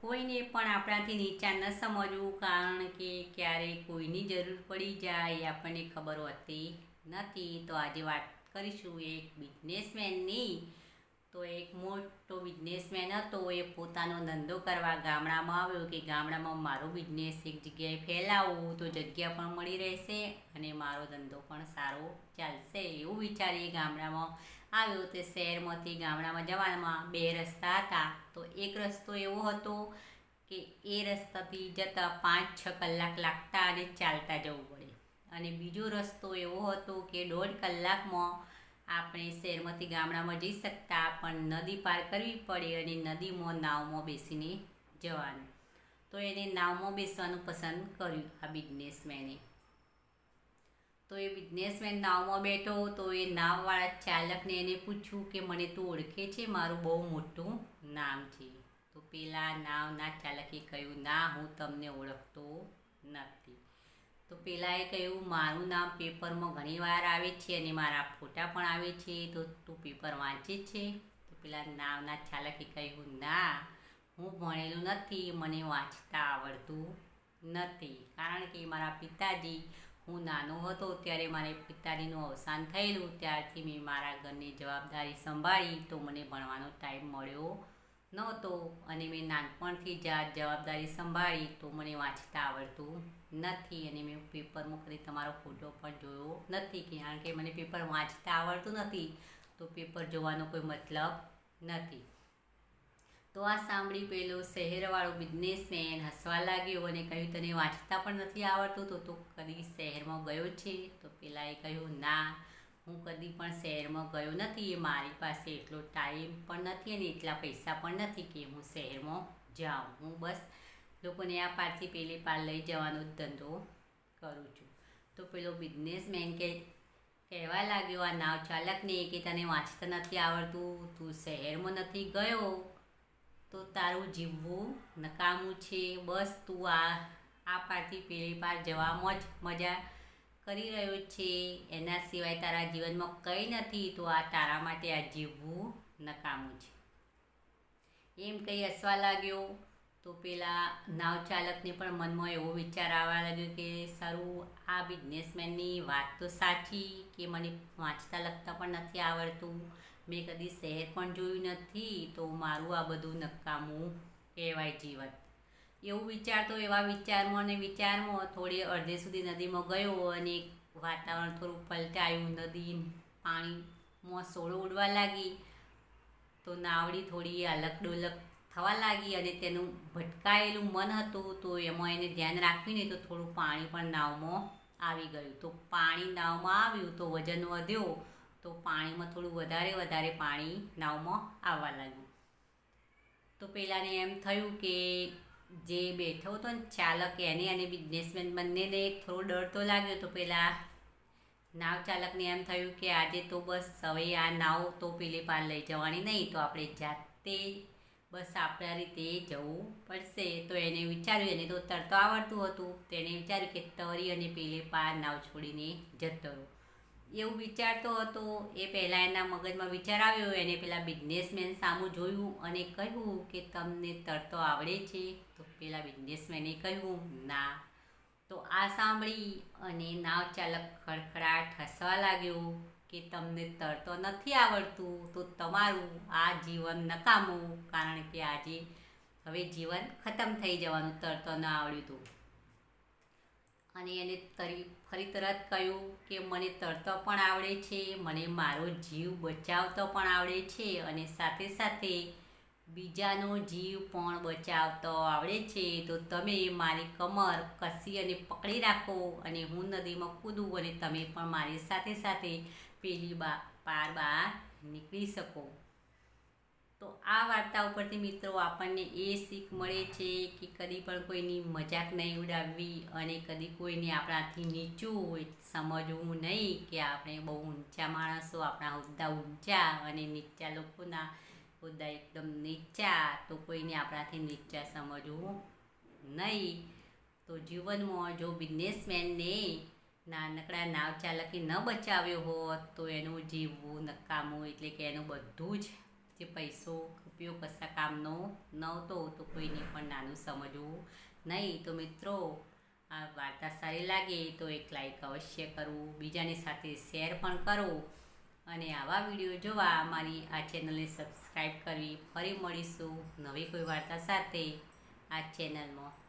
કોઈને પણ આપણાથી નીચા ન સમજવું કારણ કે ક્યારે કોઈની જરૂર પડી જાય આપણને ખબર હોતી નથી. તો આજે વાત કરીશું એક બિઝનેસમેનની. તો એક મોટો બિઝનેસમેન હતો, એ પોતાનો ધંધો કરવા ગામડામાં આવ્યો કે ગામડામાં મારો બિઝનેસ એક જગ્યાએ ફેલાવું તો જગ્યા પણ મળી રહેશે અને મારો ધંધો પણ સારો ચાલશે એવું વિચારી ગામડામાં. આવ્યો તે શહેરમાંથી ગામડામાં જવામાં બે રસ્તા હતા. તો એક રસ્તો એવો હતો કે એ રસ્તાથી જતાં પાંચ છ કલાક લાગતા અને ચાલતા જવું પડે. અને બીજો રસ્તો એવો હતો કે દોઢ કલાકમાં આપણે શહેરમાંથી ગામડામાં જઈ શકતા, પણ નદી પાર કરવી પડે અને નદીમાં નાવમાં બેસીને જવાનું. તો એને નાવમાં બેસવાનું પસંદ કર્યું આ બિઝનેસમેને તો એ બિઝનેસમેન નાવમાં બેઠો તો એ નાવવાળા ચાલકને એને પૂછ્યું કે મને તું ઓળખે છે? મારું બહુ મોટું નામ છે. તો પેલા નાવના ચાલકે કહ્યું, ના, હું તમને ઓળખતો નથી. તો પેલાએ કહ્યું, મારું નામ પેપરમાં ઘણીવાર આવે છે અને મારા ફોટા પણ આવે છે, તો તું પેપર વાંચે છે? તો પેલા નાવના ચાલકે કહ્યું, ના, હું ભણેલું નથી, મને વાંચતા આવડતું નથી. કારણ કે મારા પિતાજી હું નાનો હતો ત્યારે મારે પિતાજીનું અવસાન થયેલું. ત્યારથી મેં મારા ઘરની જવાબદારી સંભાળી તો મને ભણવાનો ટાઈમ મળ્યો નહોતો અને મેં નાનપણથી જ જવાબદારી સંભાળી તો મને વાંચતા આવડતું નથી અને મેં પેપરમાં કદી તમારો ફોટો પણ જોયો નથી કારણ કે મને પેપર વાંચતા આવડતું નથી. તો પેપર જોવાનો કોઈ મતલબ નથી. તો આ સાંભળી પેલો શહેરવાળો બિઝનેસમેન હસવા લાગ્યો અને કહ્યું, તને વાંચતા પણ નથી આવડતું? તો તું કદી શહેરમાં ગયો છે. તો પેલાએ કહ્યું, ના, હું કદી પણ શહેરમાં ગયો નથી. એ મારી પાસે એટલો ટાઈમ પણ નથી અને એટલા પૈસા પણ નથી કે હું શહેરમાં જાઉં. હું બસ લોકોને આ પારથી પેલી પાર લઈ જવાનો ધંધો કરું છું. તો પેલો બિઝનેસમેન કે, કહેવા લાગ્યો, આ નાવ ચાલકને કે તને વાંચતા નથી આવડતું? તું શહેરમાં નથી ગયો? તો તારું જીવવું નકામું છે. બસ તું આ આ પારથી પેલી પાર જવામાં જ મજા કરી રહ્યો છે. એના સિવાય તારા જીવનમાં કંઈ નથી, તો આ તારા માટે આ જીવવું નકામું છે. એમ કંઈ હસવા લાગ્યો? તો પેલા નાવ ચાલકને પણ મનમાં એવો વિચાર આવવા લાગ્યો કે, સારું, આ બિઝનેસમેનની વાત તો સાચી, કે મને વાંચતા લખતા પણ નથી આવડતું. મેં કદી શહેર પણ જોયું નથી, તો મારું આ બધું નકામું કહેવાય જીવન. એવું વિચારતો એવા વિચારમાં અને વિચારમાં થોડી અડધે સુધી નદીમાં ગયો અને વાતાવરણ થોડું પલટાયું, નદી પાણીમાં સોળો ઉડવા લાગી. તો નાવડી થોડી અલગ ડોલક થવા લાગી અને તેનું ભટકાયેલું મન હતું, તો એમાં એને ધ્યાન રાખીને તો થોડું પાણી પણ નાવમાં આવી ગયું. તો પાણી નાવમાં આવ્યું, તો વજન વધ્યો. તો પાણીમાં થોડું વધારે વધારે પાણી નાવમાં આવવા લાગ્યું. તો પેલાને એમ થયું કે જે બેઠો હતો ને ચાલક એને અને બિઝનેસમેન બંનેને થોડો ડર તો લાગ્યો તો પેલા નાવ ચાલકને એમ થયું કે આજે તો બસ હવે આ નાવ તો પેલી પાર લઈ જવાની નહીં, તો આપણે જાતે બસ આપણા રીતે જવું પડશે. તો એને વિચાર્યું, એને તો તરતો આવડતું હતું. તેણે વિચાર્યું કે તરી અને પેલે પાર નાવ છોડીને જતો રહો. એવું વિચારતો હતો. એ પહેલાં એના મગજમાં વિચાર આવ્યો, એને પેલા બિઝનેસમેન સામું જોયું અને કહ્યું કે તમને તરતો આવડે છે. તો પેલા બિઝનેસમેને કહ્યું, ના. તો આ સાંભળી અને નાવ ચાલક ખડખડાટ હસવા લાગ્યો કે તમને તરતો નથી આવડતું, તો તમારું આ જીવન નકામું, કારણ કે આજે હવે જીવન ખતમ થઈ જવાનું તરતો ન આવડ્યું હતું અને એને તરી, ફરી તરત કહ્યું કે, મને તરતો પણ આવડે છે, મને મારો જીવ બચાવતો પણ આવડે છે અને સાથે સાથે બીજાનો જીવ પણ બચાવતો આવડે છે. તો તમે મારી કમર કસી અને પકડી રાખો અને હું નદીમાં કૂદું અને તમે પણ મારી સાથે સાથે પેલી બા પાર બહાર નીકળી શકો. તો આ વાર્તા ઉપરથી મિત્રો આપણને એ શીખ મળે છે કે કદી પણ કોઈની મજાક નહીં ઉડાવવી અને કદી કોઈને આપણાથી નીચું સમજવું નહીં કે આપણે બહુ ઊંચા માણસો, આપણા હોદ્દા ઊંચા અને નીચા લોકોના હોદ્દા એકદમ નીચા, તો કોઈને આપણાથી નીચા સમજવું નહીં. તો જીવનમાં જો બિઝનેસમેનને નાનકડા નાવ ચાલકે ન બચાવ્યો હોત, તો એનું જીવવું નકામું એટલે કે એનું બધું જ જે પૈસો ઉપયોગ કશા કામનો? નહોતો તો કોઈને પણ નાનું સમજવું નહીં. તો મિત્રો, આ વાર્તા સારી લાગે તો એક લાઈક અવશ્ય કરવું બીજાની સાથે શેર પણ કરો. અને આવા વીડિયો જોવા મારી આ ચેનલને સબસ્ક્રાઈબ કરવી. ફરી મળીશું નવી કોઈ વાર્તા સાથે આ ચેનલમાં